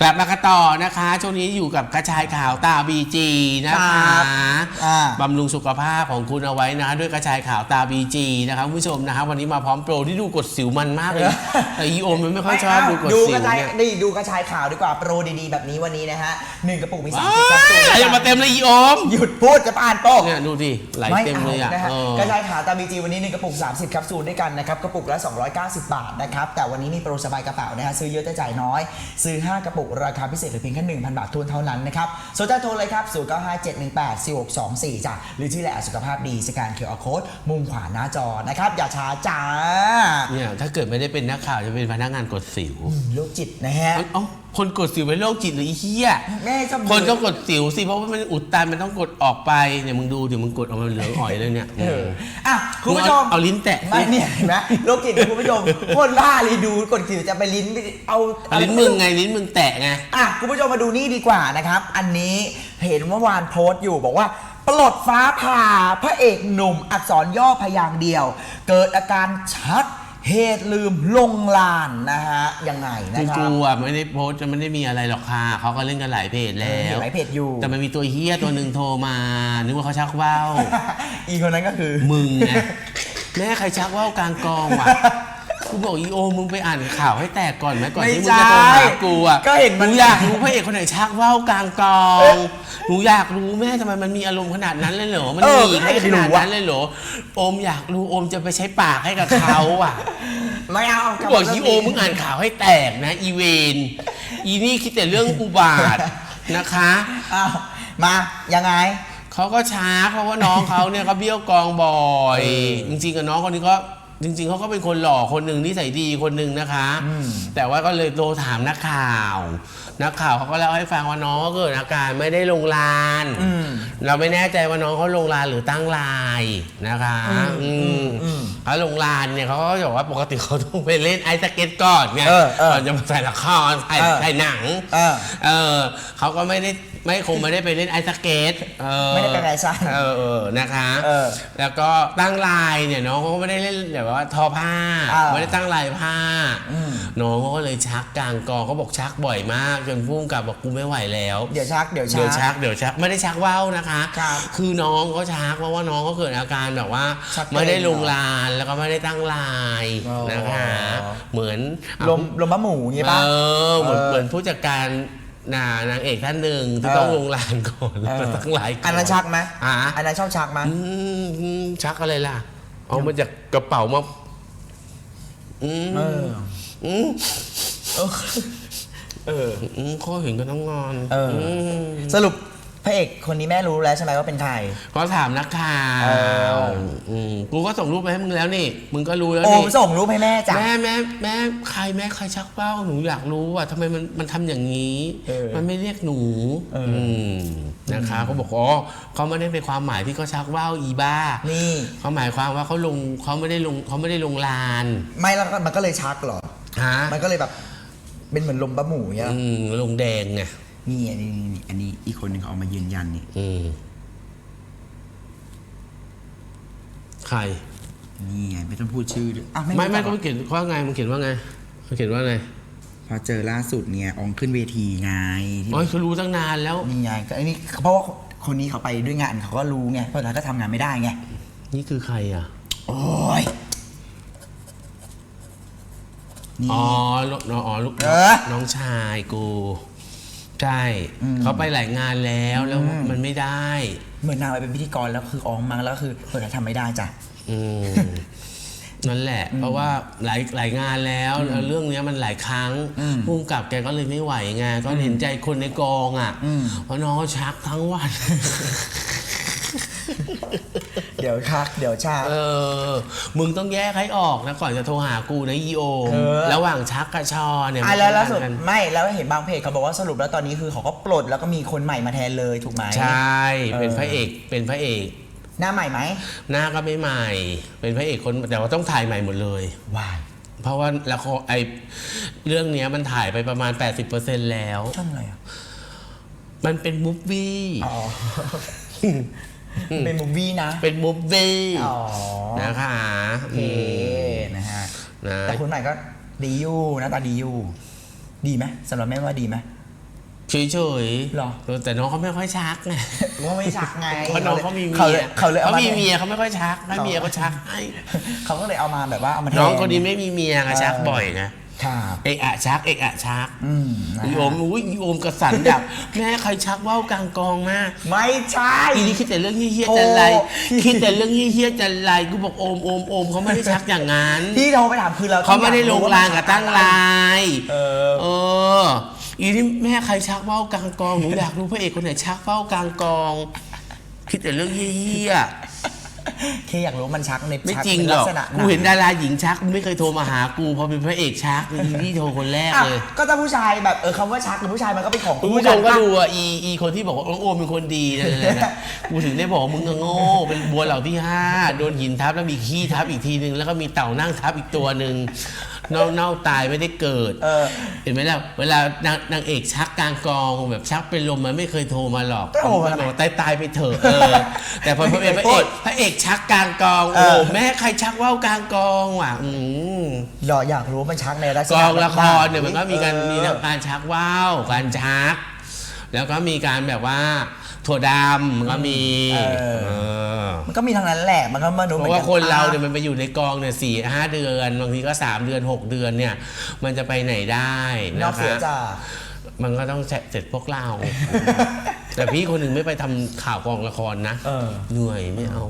กลับมากันต่อนะคะ ช่วงนี้อยู่กับกระชายขาวตาบีจีนะครัคะบอ่า บำรุงสุขภาพของคุณเอาไว้นะ ด้วยกระชายขาวตาบีจีนะคะคุณผู้ชมนะคะวันนี้มาพร้อมโปรที่ดูกดสิวมันมากเลย แต่อีโอมมันไม่ค่อยชอบดูกดดูสิกวระชายเนี่ยนี่ดูกระชายขาวดีกว่าโปรดีๆแบบนี้วันนี้นะฮะหนึ่งกระปุกมีว้า30แคปซูลยอย่ามาเต็มเลยอีโอมหยุดพูดจะอ่านโป๊ะ เนี่ยดูดิไหลไม่เต็มเลยอะอานะฮะเออ กระชายขาวตาบีจีวันนี้หนึ่งกระปุก 30แคปซูลด้วยกันนะครับกระปุกละ 290 บาทนะครับแต่วันนี้มีโปรสบายกระเป๋านะฮะซื้อเยอะแต่จ่ายน้อย ซื้อ 5 กระปุกราคาพิเศษเหลือเพียงแค่1,000 บาททวนเท่านั้นนะครับสนใจโทรเลยครับ 0957184624 จ้ะ หรือที่แหละสุขภาพดีสแกนเคอร์โค้ดมุมขวาหน้าจอนะครับ อย่าช้าจ้าเนี่ยถ้าเกิดไม่ได้เป็นนักข่าวจะเป็นพนักงานกดสิวโรคจิตนะฮะเอ้า คนกดสิวเป็นโรคจิตหรืออีเหี้ย แม่ชอบคนต้องกดสิวสิเพราะว่ามันอุดตันมันต้องกดออกไปเนี่ยมึงดูเดี๋ยวมึงกดออกมาเหลืองอ่อยเลยเนี่ยเอออะคุณผู้ชม เอาเอาลิ้นแตะไม่เนี่ยเห็นไหมโรคจิตนะคุณผู้ชมคนบ้าเลยดูกดกิ่วจะไปลิ้นไปเอาเอาลิ้นมึงไงลิ้นมึงแตะไง อะคุณผู้ชมมาดูนี่ดีกว่านะครับ อันนี้เห็นเมื่อวานโพสต์อยู่บอกว่าปลดฟ้าผ่าพระเอกหนุ่มอักษรย่อพยางค์เดียว เกิดอาการชัก เหตุลืมลงลานนะฮะยังไงนะคือครักูบอะไม่ได้โพสต์จะไม่ได้มีอะไรหรอกค่ะเขาก็เล่นกันหลายเพจแล้เห็วนหลายเพจอยู่ แต่มันมีตัวเฮี้ยตัวหนึ่งโทรมา นึกว่าเขาชักว่าว อีคนนั้นก็คือ มึงไงแม่ใครชักว่าวกลางกองวะ กูบอกอีโอมึงไปอ่านข่าวให้แตกก่อนไหมก่อนที่มึงจะโทรหากูอะก็เห็นมันหนูอยากรู้พระเอกคนไหนชักว่าวกลางกองหนูอยากรู้แม่ทำไมมันมีอารมณ์ขนาดนั้นเลยเหรอมันเออมีก็ให้ให้ขดูนาดวะ นั้นเลยเหรอโอมอยากรู้โอมจะไปใช้ปากให้กับเขาอะ ไม่เอากูบอกอีโอมึงอ่านข่าวให้แตกนะ อีเวนอีนี่คิดแต่เรื่องอุบาทนะคะ อ้าวมายังไง เขาก็ช้าเพราะว่าน้องเขาเนี่ยก็เบี้ยวกองบ่อยเออจริงๆกับน้องคนนี้ก็ จริง ๆเขาก็เป็นคนหล่อคนหนึ่งนิสัยดีคนหนึ่งนะคะ แต่ว่าก็เลยโทรถามนักข่าว นักข่าวเขาก็เล่าให้ฟังว่าน้องก็เกิดอาการไม่ได้ลงลานอืมเราไม่แน่ใจว่าน้องเขาลงลานหรือตั้งลายนะคะอืมอืมอืมเขาลงลานเนี่ยเขาก็บอกว่าปกติเขาต้องไปเล่นไอซ์สเก็ตก่อนไงเออเออก่อนจะมาใส่ละครถ่ายเออถ่ายหนังเออเออเขาก็ไม่ได้ไม่คงไม่ได้ไปเล่นไอซ์สเก็ตเออไม่ได้ไปไงซ่าเออเออนะคะเออแล้วก็ตั้งลายเนี่ยน้องเขาก็ไม่ได้เล่นแบบว่าทอผ้าอ่าไม่ได้ตั้งลายผ้าอืม น้องเขาก็เลยชักกลางกองเขาบอกชักบ่อยมาก จนพุ่งกับบอกกูไม่ไหวแล้ว เดี๋ยวชักเดี๋ยวชัเดี๋ยวกชักเดี๋ยวชักไม่ได้ชักว่าวนะคะครับคือน้องเขาชักเพราะว่าน้องเขาเกิดอาการแบบว่า ชักเกร็งไม่ได้ลงลานแล้วก็ไม่ได้ตั้งลายอ๋อ นะคะ เหมือนลมลมมะหมูอย่างงี้เอปะอเหมือนเออเหมือนผู้จัดการ นานางเอกท่านหนึ่งที่เออต้องลงลานก่อนแล้วก็ตั้งลายก่อนอันนั้นชักไหมอ่าอันนั้นชอบชักไหมอืมอืมชักอะไรล่ะ เอามาจากกระเป๋ามาอืมเออ อืมเอออืมเขาเห็นก็ต้องงอนเอออื มสรุปพระเอกคนนี้แม่รู้แล้วใช่ไหมว่าเป็นใคร เขาถามนักข่าเอวออืม กูก็ส่งรูปไปให้มึงแล้วนี่ มึงก็รู้แล้วโอ้นี่ส่งรูปให้แม่จ้ะ แม่แม่แม่ใครแม่ใครชักเป้าหนูอยากรู้ว่าทำไมมันมันทำอย่างนี้ เออมันไม่เรียกหนูเอออื มนะคะเขาบอกอ๋อเขาไม่ได้เป็นความหมายที่เขาชักว่าวอีบ้านี่ เขาหมายความว่าเขาลงเขาไม่ได้ลงเขาไม่ได้ลงลานไม่แล้วมันก็เลยชักเหรอ ฮะมันก็เลยแบบ เป็นเหมือนลมบะหมูเงี้ยอืมลงแดงไงนี่อันนี้นี่อันนี้อีกคนหนึ่งเขาเอามายืนยันนี่ อืม ใคร นี่ไงไม่ต้องพูดชื่อด้วยอะไม่ไม่รู้ก็จัไม่เขียนว่าไงมันเขียนว่าไงมันเขียนว่าไงพอเจอล่าสุดเนี่ยอองขึ้นเวทีไงที่ โอ้ยเขารู้ตั้งนานแล้ว นี่ไงก็อันนี้เพราะว่าคนนี้เขาไปด้วยงานเขาก็รู้ไงเพราะฉะนั้นก็ทำงานไม่ได้ไง นี่คือใครอะ โอ้ย นี่ อ๋อลูกน้องอ๋อลูกเออ น้องชายกู ใช่อืมเขาไปหลายงานแล้วแล้วอืมมันไม่ได้ เหมือนนางไปเป็นพิธีกรแล้วคืออองมาแล้วคือเปิดทำไม่ได้จ้ะอืมนั่นแหละ เพราะว่าหลายหลายงานแล้วแล้วเรื่องเนี้ยมันหลายครั้งอืมพุ่งกับแกก็เลยไม่ไหวไงก็เห็นใจคนในกองอะอืมเพราะน้องเขาชักทั้งวัน เดี๋ยวชัก เดี๋ยวชัก เออ มึงต้องแยกให้ออกนะ ก่อนจะโทรหากูนะอีโอมเออ ระหว่างชักกับชอเนี่ยอะแล้วมันล่าสุดต่างกันไม่แล้วเห็นบางเพจเขาบอกว่าสรุปแล้วตอนนี้คือเขาก็ปลดแล้วก็มีคนใหม่มาแทนเลยถูกไหม ใช่ เป็นเออ พระเอกเป็นพระเอก หน้าใหม่ไหมหน้าก็ไม่ใหม่ เป็นพระเอกคนแต่ว่าต้องถ่ายใหม่หมดเลย วายเพราะว่าละครไอเรื่องเนี้ยมันถ่ายไปประมาณ 80%แล้ว ช่องอะไรอะมันเป็นมูฟวี่ อ๋อ เป็นมูฟวี่นะ เป็นมูฟวี่อ๋อนะคะโอเคอืมนะฮะนะแต่คุณใหม่ก็ดีอยู่หน้าตาดีอยู่ ดีไหมสำหรับแม่ว่าดีไหมเฉยหรอๆแต่น้องเขาไม่ค่อยชักไงว่าไม่ชักไงเพราะน้องเขามีเขาเมีเลยยเขาเลยเอาเขามามีเมียเขาไม่ค่อยชักให้เมียเขาชักให้เขาก็เลยเอามาแบบว่าเอามาแทนน้องคนนี้ไม่มีเมียไงชักบ่อยไง ครับเอกอะชักเอกอะชักอืมนะอีฮะโอมอุ้ยอีโอมกระสันดับแม่ใครชักว่าวกลางกองมาก ไม่ใช่ อีนี่คิดแต่เรื่องเฮี้ยๆจะไรโอ้ คิดแต่เรื่องเฮี้ยๆจะไรกูบอกโอมโอมโอมเขาไม่ได้ชักอย่างนั้นที่โทรไปถามคือเราเขาไม่ได้ลงรางกับตั้งลายเออ เออ อีนี่แม่ใครชักว่าวกลางกองหนูอยากรู้พระเอกคนไหนชักว่าวกลางกอง คิดแต่เรื่องเฮี้ย แค่อยากรู้ว่ามันชักในๆไม่ชักจริงเป็นหรลัอก ษณะกูเห็นดาราหญิงชักมึงไม่เคยโทรมาหากูพอเป็นพระเอกชักอีนี่โทรคนแรกอะเลย ก็ถ้าผู้ชายแบบเออคำว่าชักหรือผู้ชายมันก็เป็นของคุณผู้ชมก็ดูอะอีอีคนที่บอกว่าน้องโอมเป็นคนดีนะนะนะกูถึงได้บอกว่ามึงก็โง่เป็นบัวเหล่าที่ห้าโดนหินทับแล้วมีขี้ทับอีกทีนึงแล้วก็มีเต่านั่งทับอีกตัวหนึ่ง เน่าเน่าตายไม่ได้เกิด เออ เห็นไหมล่ะเวลานางนางเอกชักกลางกองแบบชักเป็นลมมันไม่เคยโทรมาหรอกก็โทรมาทำไมบอกตายตายไปเถอะเออ แต่พอพระเอกพระเอกพระเอกชักกลางกองเอโอ้อ แม่ใครชักว่าวกลางกองว่ะอืมหรออยากรู้ว่ามันชักในลักษกณะองละครเนี่ยมันก็มีการเออมีทั้งการชักว่าวการชัก แล้วก็มีการแบบว่า ถั่วดำก็มีเออ เออมันก็มีทางนั้นแหละมันก็มาดูเพหมือราะกัว่าคนเราเนี่ยมันไปอยู่ในกองเนี่ยสี่ห้าเดือนบางทีก็สามเดือนหกเดือนเนี่ย มันจะไปไหนได้นอกนะเสียคะจาก มันก็ต้องเสร็จพวกเรา แต่พี่คนหนึ่งไม่ไปทำข่าวกองละครนะเออ เหนื่อยไม่เอา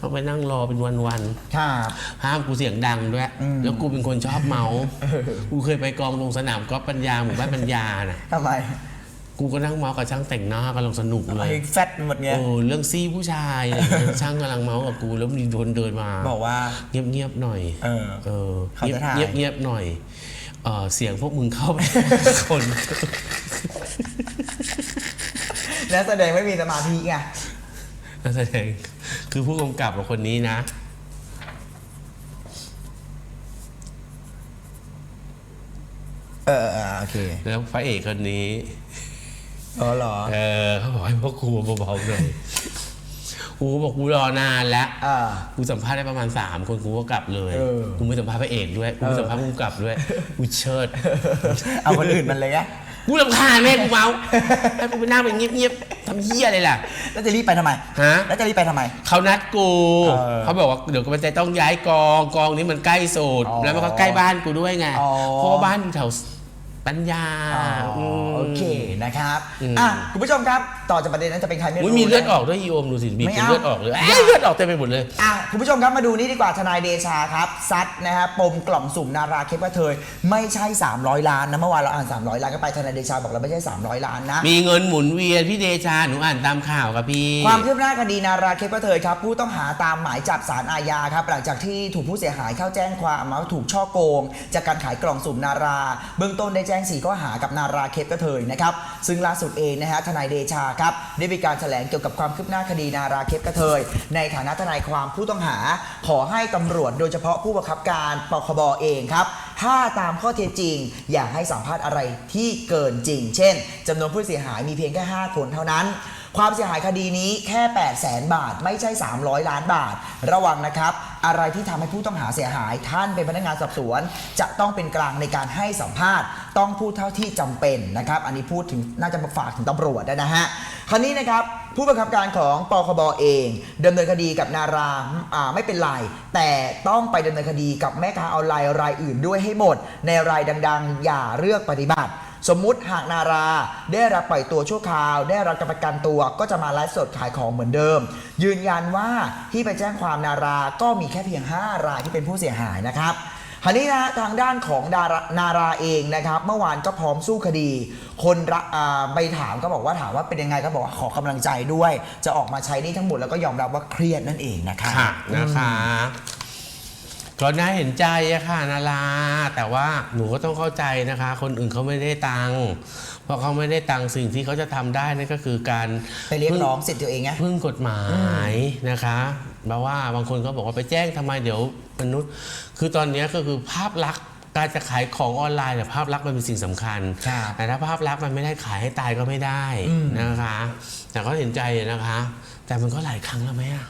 ต้องไปนั่งรอเป็นวันๆ ครับ ห้ามกูเสียงดังด้วย อืม แล้วกูเป็นคนชอบเมาส์กูเคยไปกองลงสนามกอล์ฟปัญญาหมู่บ้านปัญญาน่ะทำไม กูก็นั่งเมาส์กับช่างแต่งหน้ากำลังสนุกเลไอ้ยแฟตหมดไง โอ้เรื่องซี่ผู้ชายอะไรอย่างเงี้ยช่างกำลังเมาส์กับกูแล้วมีคนเดินมาบอกว่า เงียบเงียบๆหน่อยเออ เออเขาจะถ่าย เงียบเงียบๆหน่อยเออเสียงพวกมึงเข้าไป คนแล้วแสดงไม่มีสมาธิไง นักแสดงคือผู้กำกับกับคนนี้นะ เออเออโอเค แล้วพระเอกคนนี้ อ๋อเหรอ เออเขาบอกให้พวกครูเบาๆหน่อยกูก็บอกกูรอนานแล้ว อ่า กูสัมภาษณ์ได้ประมาณ 3 คนกูก็กลับเลย เออ กูไม่สัมภาษณ์พระเอกด้วย กูไม่สัมภาษณ์ผู้กำกับด้วย กูเชิด เอาคนอื่นมันเลยไงกูรำคาญแม่กูเมาให้กูไปนั่งเป็นเงียบๆทำเหี้ยอะไรล่ะ แล้วจะรีบไปทำไมฮะ แล้วจะรีบไปทำไม เขานัดกูเออเขาบอกว่าเดี๋ยวกูจะต้องย้ายกองกองนี้มันใกล้สุดอ๋อแล้วมันก็ใกล้บ้านกูด้วยไงอ๋อ เพราะว่าบ้านอยู่แถว ปัญญาอ๋ออม โอเคนะครับอืม อะคุณผู้ชมครับ ต่อจากประเด็นนั้นจะเป็นใครไม่อุ้ยรู้มีเลือดนะออกด้วยอีโอมดูสิมีไม่เป็นเอา เลือดออกเลยเอ้ยเลือดออกเต็มไปหมดเลย อะคุณผู้ชมครับมาดูนี่ดีกว่าทนายเดชาครับซัดนะฮะปมกล่องสุ่มนาราเคปกระเทยไม่ใช่ 300 ล้านนะเมื่อวานเราอ่าน 300 ล้านก็ไปทนายเดชาบอกเราไม่ใช่ 300 ล้านนะ มีเงินหมุนเวียนพี่เดชาหนูอ่านตามข่าวกับพี่ ความคืบหน้าคดีนาราเคปกระเทยครับผู้ต้องหาตามหมายจับสารอาญาครับหลังจากที่ถูกผู้เสียหายเข้าแจ้งความว่าถูกช่อโกง จากการขายกล่องสุ่มนารา เบื้องต้นได้แจ้งสี่ข้อหากับนาราเคปกระเทยนะครับ ซึ่งล่าสุดเองนะฮะทนายเดชาครับได้มีการแถลงเกี่ยวกับความคืบหน้าคดีนาราเคปกระเทย ในฐานะทนายความผู้ต้องหา ขอให้ตำรวจโดยเฉพาะผู้บังคับการปคบเองครับถ้าตามข้อเท็จจริง อย่าให้สัมภาษณ์อะไรที่เกินจริง เช่นจำนวนผู้เสียหายมีเพียงแค่ 5 คนเท่านั้น ความเสียหายคดีนี้แค่ 8 0 0แสนบาท ไม่ใช่ 300 ล้านบาท ระวังนะครับ อะไรที่ทำให้ผู้ต้องหาเสียหาย ท่านเป็นพนักงานสอบสวน จะต้องเป็นกลางในการให้สัมภาษณ์ ต้องพูดเท่าที่จำเป็นนะครับ อันนี้พูดถึงน่าจะมาฝากถึงตำรวจนะฮะคราวนี้นะครับผู้บังคับการของปคบเองดำเนินคดีกับนาราไม่เป็นไรแต่ต้องไปดำเนินคดีกับแม่ค้าออนไลน์รายอื่นด้วยให้หมด ในรายดัง ๆ อย่าเลือกปฏิบัติ สมมุติหากนาราได้รับปล่อยตัวชั่วคราว ได้รับการประกันตัวก็จะมาไลฟ์สดขายของเหมือนเดิม ยืนยันว่าที่ไปแจ้งความนาราก็มีแค่เพียง 5 รายที่เป็นผู้เสียหายนะครับคราวนี้นะทางด้านของดารานาราเองนะครับ เมื่อวานก็พร้อมสู้คดี คนรักอ่าไปถามก็บอกว่าถามว่าเป็นยังไงก็บอกว่าขอกำลังใจด้วย จะออกมาใช้นี่ทั้งหมดแล้วก็ยอมรับว่าเครียดนั่นเองนะครับค่ะนะคะ ก็น่าเห็นใจอะค่ะนาราแต่ว่าหนูก็ต้องเข้าใจนะคะ คนอื่นเขาไม่ได้ตังค์เพราะเขาไม่ได้ตังค์สิ่งที่เขาจะทำได้นั่นก็คือการ ไปเรียกร้องสิทธิ์ตัวเองไง พึ่งกฎหมายนะคะแปลว่าบางคนก็บอกว่าไปแจ้งทำไมเดี๋ยวมนุษย์ คือตอนนี้ก็คือภาพลักษณ์การจะขายของออนไลน์เนี่ยภาพลักษณ์มันเป็นสิ่งสำคัญ ครับแต่ถ้าภาพลักษณ์มันไม่ได้ขายให้ตายก็ไม่ได้อืม นะคะ แต่ก็เห็นใจนะคะ แต่มันก็หลายครั้งแล้วไหมอะ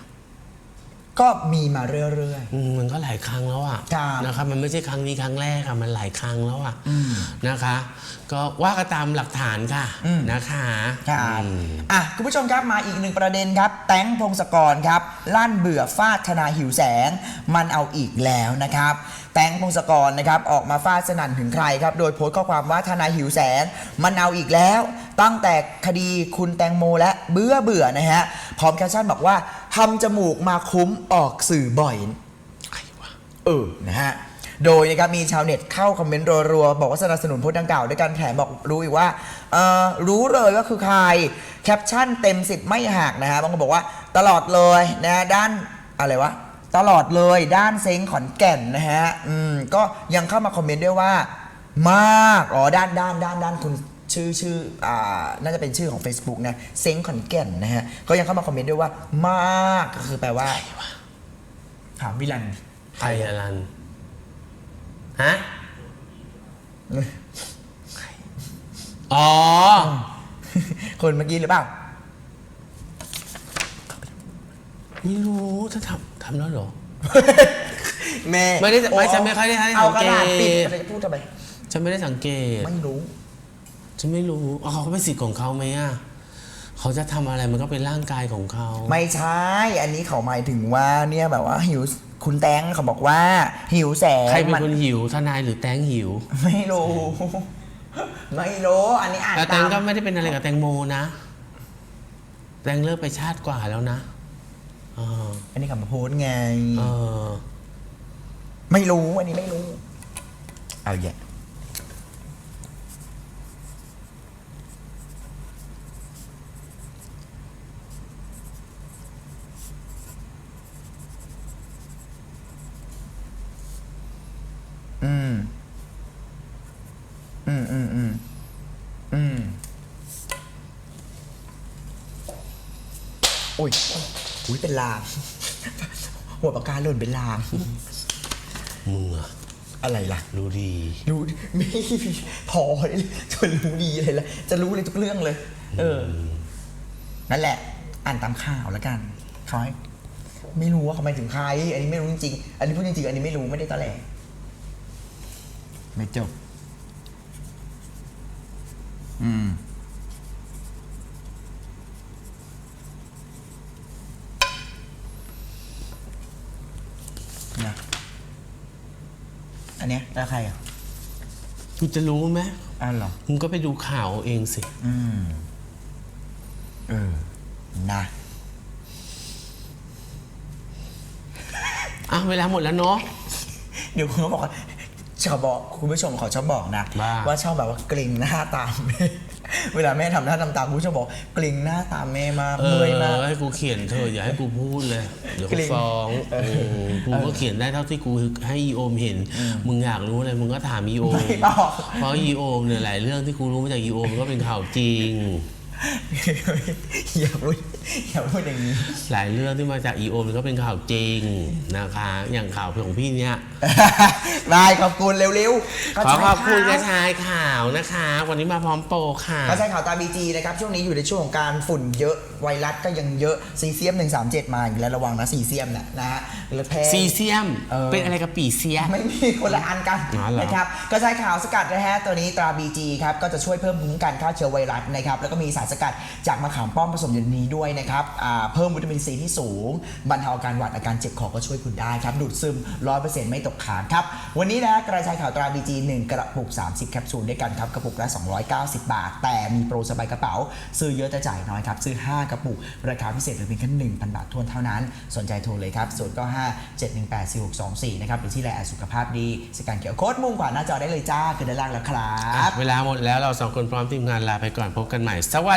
ก็มีมาเรื่อย อืมมันก็หลายครั้งแล้วอะครับนะครับมันไม่ใช่ครั้งนี้ครั้งแรกอะมันหลายครั้งแล้วอะนะคะ ก็ว่ากันตามหลักฐานค่ะอืม นะคะๆครับอืม อะคุณผู้ชมครับมาอีกหนึ่งประเด็นครับ แตงพงศกรครับลั่นเบื่อฟาดธนาหิวแสง มันเอาอีกแล้วนะครับ แตงพงศกรนะครับออกมาฟาดสนั่นถึงใครครับ โดยโพสต์ข้อความว่าทนายหิวแสง มันเอาอีกแล้ว ตั้งแต่คดีคุณแตงโมและเบื่อเบื่อนะฮะพร้อมแคปชั่นบอกว่า ทำจมูกมาคุ้มออกสื่อบ่อยเออนะฮะโดยนะครับมีชาวเน็ตเข้าคอมเมนต์รัวๆ บอกว่าสนับสนุนโพสต์ดังกล่าวด้วยการแถมบอกรู้อีกว่าเออรู้เลยว่าคือใครแคปชั่นเต็มสิบไม่หักนะฮะบางคนบอกว่าตลอดเลยนะฮะด้านอะไรวะตลอดเลยด้านเซ็งขอนแก่นนะฮะอืมก็ยังเข้ามาคอมเมนต์ด้วยว่า มากอ๋อด้านด้านด้านด้านคุณ ชื่อชื่ออ่าน่าจะเป็นชื่อของ Facebook นะเซ็งขอนแก่นนะฮะก็ยังเข้ามาคอมเมนต์ด้วยว่ามากก็คือแปลว่า ถามวิลันใครอะรันฮะอ๋อ คนเมื่อกี้หรือเปล่าไม่รู้ถ้าทำทำแล้วเหรอ แม่ไม่ได้ไม่ฉันไม่ค่อยได้ให้เอากระดาษสังเกตปิดอะไรจะพูดทำไมฉันไม่ได้สังเกต ไม่รู้ ฉันไม่รู้อ๋อเขาก็เป็นสิทธิ์ของเขาไหมอะเขาจะทำอะไรมันก็เป็นร่างกายของเขา ไม่ใช่ อันนี้เขาหมายถึงว่าเนี่ยแบบว่าหิวคุณแตงเขาบอกว่า หิวแสงใครเป็นมันคนหิวทนายหรือแตงหิว ไม่รู้ ไม่รู้ อันนี้อ่านแต่แตตางมก็ไม่ได้เป็นอะไรกับแตงโมนะ แตงเลิกไปชาติกว่าแล้วนะเอออันนี้เขามาโพสต์ไง เออ ไม่รู้ อันนี้ไม่รู้ เอาแย่ อืม อืมอืมอืมอืมโอ้ยอุ้ยเป็นลาง หัวปากกาหล่นเป็นลาง มึงอะอะไรล่ะ รู้ดี รู้ไม่พอเลยจะรู้ดีเลยละจะรู้เลยทุกเรื่องเลย เออ นั่นแหละ อ่านตามข่าวแล้วกันเขาให้ไม่รู้ว่าเขาหมายถึงใคร อันนี้ไม่รู้จริงๆอันนี้พูดจริงๆอันนี้ไม่รู้ไม่ได้ตะแหล ไม่จบ อืม นะ อันเนี้ยแล้วใครอะกูจะรู้ไหมอ้าวเหรอ มึงก็ไปดูข่าวเอาเองสิ อืม เออ นะ อะ เวลาหมดแล้วเนาะ เดี๋ยวคุณก็บอกว่า ชอบบอกคุณผู้ชมขอชอบบอกนะ ว่า ว่าชอบแบบว่าเกรงหน้าตามแม่ เวลาแม่ทำหน้าทำตาคุณผู้ชมบอกเกรงหน้าตามแม่มากเอเมื่อยมากอให้กูเขียนเธอะอย่าให้กูพูดเลยเดี๋ยวเกกูรงฟ้องมกูก็เขียนได้เท่าที่กูให้อีโอมเห็น มึงอยากรู้อะไรมึงก็ถามอีโอมไม่บอก เพราะอีโอมเนี่ยหลายเรื่องที่กูรู้มาจากอีโอมก็เป็นข่าวจริง อย่าพูดอย่าพูดอย่างนี้ หลายเรื่องที่มาจากอีโอมก็เป็นข่าวจริงนะคะ อย่างข่าวของพี่เนี่ยได้ขอบคุณเร็วๆขอขอบคุณกกระระชายชายข่าวนะคะ วันนี้มาพร้อมโปรค่ะกระชายข่าวตาบีจีนะครับ ช่วงนี้อยู่ในช่วงของการฝุ่นเยอะไวรัสก็ยังเยอะซีเซียม 137 มาอีกแล้วระวังนะซีเซียมนะนะฮะแล้วแพ้ซีเซียมเออเป็นอะไรกับปีเซีย ไม่มีคนละอันกันอ๋อเหรอนะครับกระชายขาวสกัดนะฮะตัวนี้ตรา BG ครับก็จะช่วยเพิ่มภูมิคุ้มกันฆ่าเชื้อไวรัสนะครับแล้วก็มีสารสกัดจากมะขามป้อมผสมอยู่ในนี้ด้วยนะครับอ่าเพิ่มวิตามินซีที่สูง บรรเทาอาการหวัดอาการเจ็บคอก็ช่วยคุณได้ครับ ดูดซึม100%ไม่ตกค้างครับ วันนี้นะกระชายข่าวตรา BG 1กระปุก 30 แคปซูลด้วยกันครับ กระปุกละ 290 บาท แต่มีโปรสบายกระเป๋า ซื้อเยอะแต่จ่ายน้อยครับ ซื้อ 5 กระปุก ราคาพิเศษเหลือเพียงแค่1,000 บาททวนเท่านั้น สนใจโทรเลยครับ0 9 5 7 1 8 4 6 2 4นะครับหรือที่ไลน์สุขภาพดีสแกนเขียวโค้ดมุมขวาหน้าจอได้เลยจ้าคือด้านล่างแล้วครับ เวลาหมดแล้วเราสองคนพร้อมทีมงานลาไปก่อนพบกันใหม่สวั